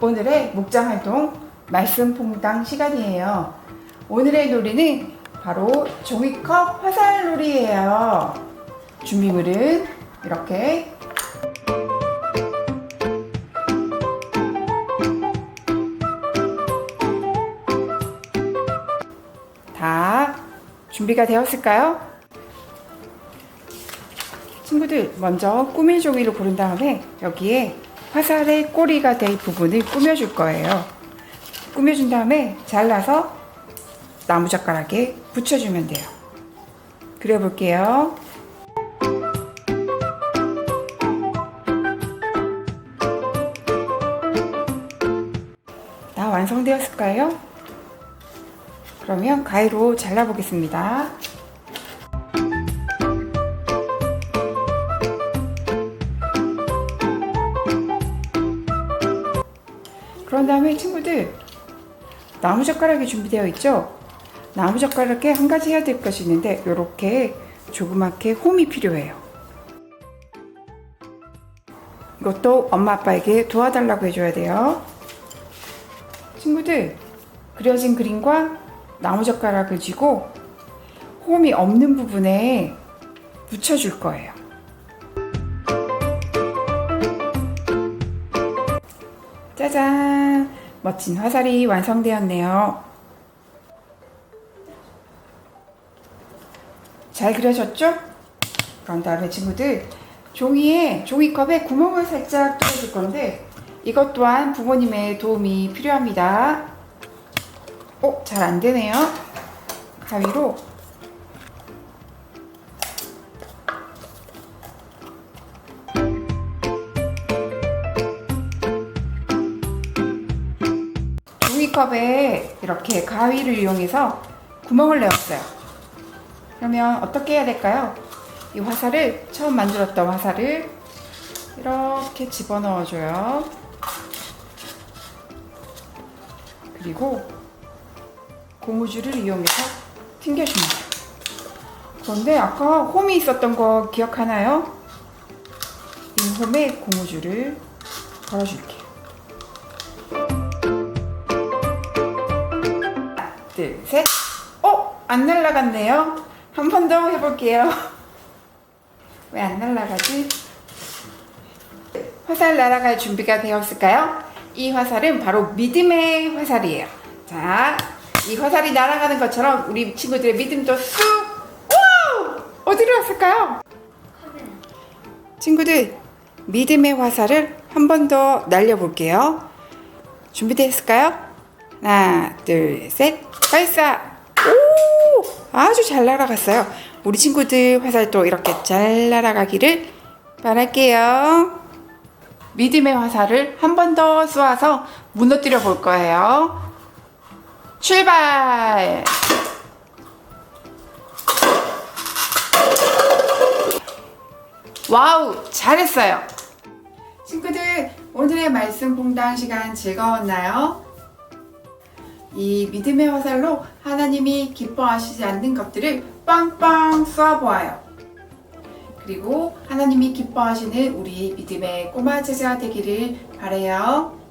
오늘의 묵장 활동 말씀 퐁당 시간이에요. 오늘의 놀이는 바로 종이컵 화살 놀이예요. 준비물은 이렇게 다 준비가 되었을까요? 친구들 먼저 꾸밀 종이를 고른 다음에 여기에 화살의 꼬리가 될 부분을 꾸며줄 거예요. 꾸며준 다음에 잘라서 나무젓가락에 붙여주면 돼요. 그려볼게요. 다 완성되었을까요? 그러면 가위로 잘라보겠습니다. 그런 다음에 친구들 나무젓가락이 준비되어 있죠? 나무젓가락에 한 가지 해야 될 것이 있는데 이렇게 조그맣게 홈이 필요해요. 이것도 엄마 아빠에게 도와달라고 해줘야 돼요. 친구들 그려진 그림과 나무젓가락을 쥐고 홈이 없는 부분에 붙여줄 거예요. 짜잔! 멋진 화살이 완성되었네요. 잘 그려졌죠? 그런 다음에 친구들 종이에 종이컵에 구멍을 살짝 뚫어줄 건데 이것 또한 부모님의 도움이 필요합니다. 어, 잘안 되네요. 가위로 종이컵에 이렇게 가위를 이용해서 구멍을 내었어요. 그러면 어떻게 해야 될까요? 이 화살을 처음 만들었던 화살을 이렇게 집어넣어 줘요. 그리고 고무줄을 이용해서 튕겨줍니다. 그런데 아까 홈이 있었던 거 기억하나요? 이 홈에 고무줄을 걸어줄게요. 셋. 어? 안 날아갔네요. 한 번 더 해볼게요. 왜 안 날아가지? 화살 날아갈 준비가 되었을까요? 이 화살은 바로 믿음의 화살이에요. 자, 이 화살이 날아가는 것처럼 우리 친구들의 믿음도 쑥! 우와! 어디로 왔을까요? 친구들, 믿음의 화살을 한 번 더 날려볼게요. 준비됐을까요? 하나, 둘, 셋, 발사! 오! 아주 잘 날아갔어요. 우리 친구들 화살도 이렇게 잘 날아가기를 바랄게요. 믿음의 화살을 한 번 더 쏘아서 무너뜨려 볼 거예요. 출발! 와우! 잘했어요. 친구들, 오늘의 말씀 봉당 시간 즐거웠나요? 이 믿음의 화살로 하나님이 기뻐하시지 않는 것들을 빵빵 쏘아보아요. 그리고 하나님이 기뻐하시는 우리 믿음의 꼬마 제자 되기를 바래요.